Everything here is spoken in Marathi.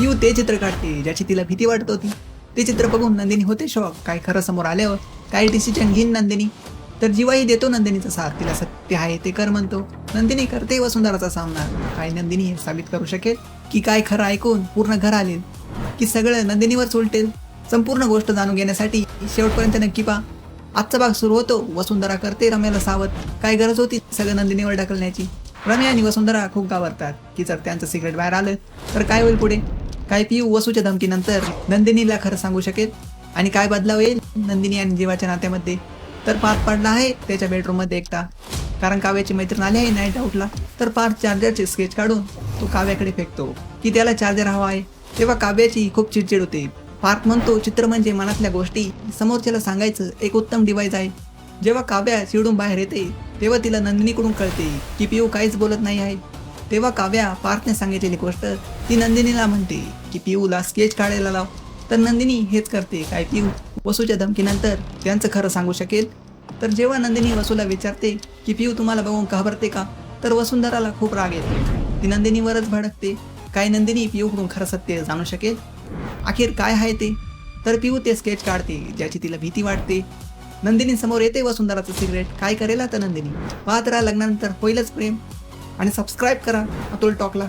पिऊ ते चित्र काढते ज्याची तिला भीती वाटत होती. ते चित्र बघून नंदिनी होते शॉक काय खरं समोर आल्यावर काय डिसिजन घेईन नंदिनी. तर जीवाही देतो नंदिनीचा साथ तिला सत्य आहे ते कर म्हणतो. नंदिनी करते वसुंधराचा सामना. काय नंदिनी हे साबित करू शकेल की काय खरं ऐकून पूर्ण घर आले? की सगळं नंदिनीवर उलटेल? संपूर्ण गोष्ट जाणून घेण्यासाठी शेवटपर्यंत नक्की पा आजचा भाग सुरू होतो. वसुंधरा करते रम्याला सावध. काय गरज होती सगळं नंदिनीवर ढकलण्याची? रम्या आणि वसुंधरा खूप गावरतात की जर त्यांचं सिगरेट बाहेर आलं तर काय होईल पुढे? काय पिऊ वसूच्या धमकीनंतर नंदिनीला खरं सांगू शकेल. आणि काय बदलाव येईल? नंदिनी आणि जीवाच्या नात्यामध्ये. तर पार्थ पडला आहे त्याच्या बेडरूममध्ये एकटा. कारण काव्याची मैत्रीण आली आहे नाईट आउटला तर पार्थ चार्जरचे स्केच काढून तो काव्याकडे फेकतो. की त्याला चार्जर हवा आहे. तेव्हा काव्याची खूप चिडचिड होते. पार्थ म्हणतो चित्र म्हणजे मनातल्या गोष्टी. समोरच्याला सांगायचं एक उत्तम डिव्हाइस आहे. जेव्हा काव्या चिडून बाहेर येते तेव्हा तिला नंदिनीकडून कळते की पिऊ काहीच बोलत नाही आहे. तेव्हा काव्या पार्थने सांगितलेली गोष्ट ती नंदिनीला म्हणते की पिऊला स्केच काढायला लाव. तर नंदिनी हेच करते काय पिऊ वसूच्या धमकीनंतर त्यांचं खरं सांगू शकेल? तर जेव्हा नंदिनी वसूला विचारते की पिऊ तुम्हाला बघून घाबरते का? तर वसुंधराला खूप राग येतो. ती नंदिनीवरच भडकते. काय नंदिनी पिऊकडून खरं सत्य जाणू शकेल? अखेर काय आहे ते? तर पिऊ ते स्केच काढते ज्याची तिला भीती वाटते. नंदिनी समोर येते वसुंधराचं सिगरेट काय करेल आता नंदिनी? पाहत लग्नानंतर होईलच प्रेम. आणि सबस्क्राईब करा अतुल टॉकला